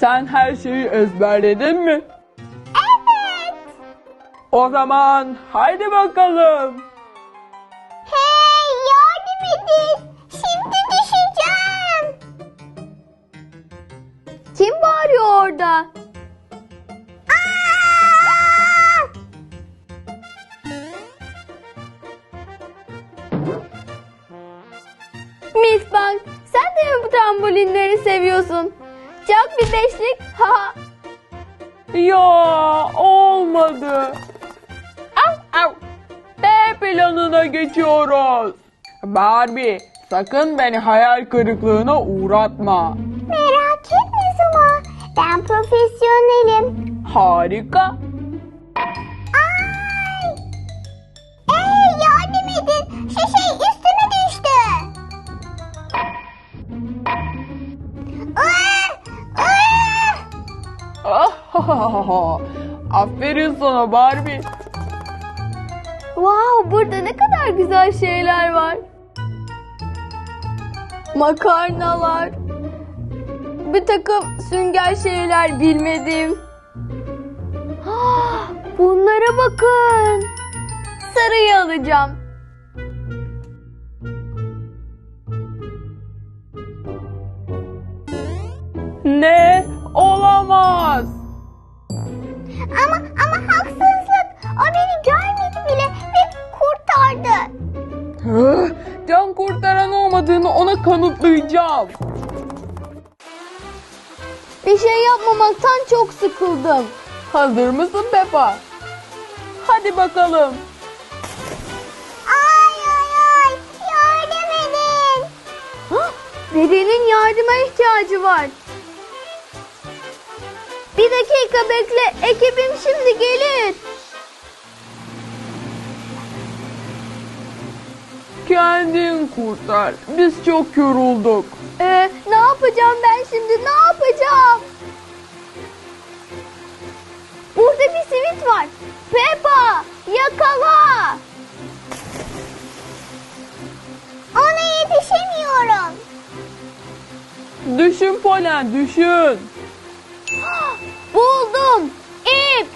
Sen her şeyi ezberledin mi? Evet. O zaman haydi bakalım. Hey yardım edin. Şimdi düşeceğim. Kim bağırıyor orada? Miss Bank, sen de mi bu trambolinleri seviyorsun? Çak bir beşlik. Ha. Ya olmadı. Au, au. B planına geçiyoruz. Barbie sakın beni hayal kırıklığına uğratma. Merak etme Zuma. Ben profesyonelim. Harika. Aferin sana Barbie. Wow, burada ne kadar güzel şeyler var. Makarnalar. Bir takım sünger şeyler bilmedim. Ah, Bunlara bakın. Sarıyı alacağım. Ne? Beni görmedi bile ve kurtardı. Can kurtaran olmadığını ona kanıtlayacağım. Bir şey yapmamaktan çok sıkıldım. Hazır mısın Peppa? Hadi bakalım. Ay ay ay yardım edin. Dedenin yardıma ihtiyacı var. Bir dakika bekle. Ekibim şimdi gelir. Kendin kurtar. Biz çok yorulduk. Ee, ne yapacağım ben şimdi? Ne yapacağım? Burada bir simit var. Peppa, yakala. Ona yetişemiyorum. Düşün Polen düşün. Buldum. İp.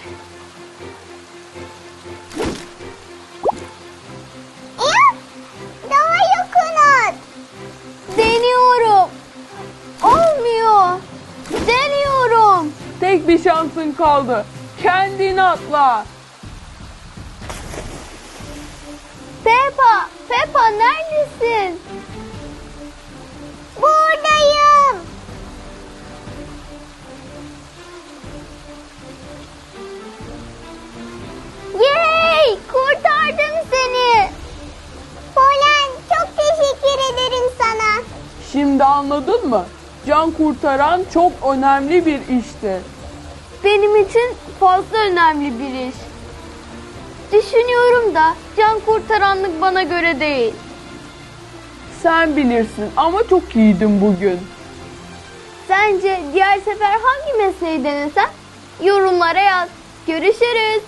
Tek bir şansın kaldı. Kendin atla. Peppa, Peppa neredesin? Buradayım. Yay! Kurtardım seni. Polen çok teşekkür ederim sana. Şimdi anladın mı? Can kurtaran çok önemli bir iştir. Benim için fazla önemli bir iş. Düşünüyorum da can kurtaranlık bana göre değil. Sen bilirsin ama çok iyiydin bugün. Sence diğer sefer hangi mesleği denesem? Yorumlara yaz. Görüşürüz.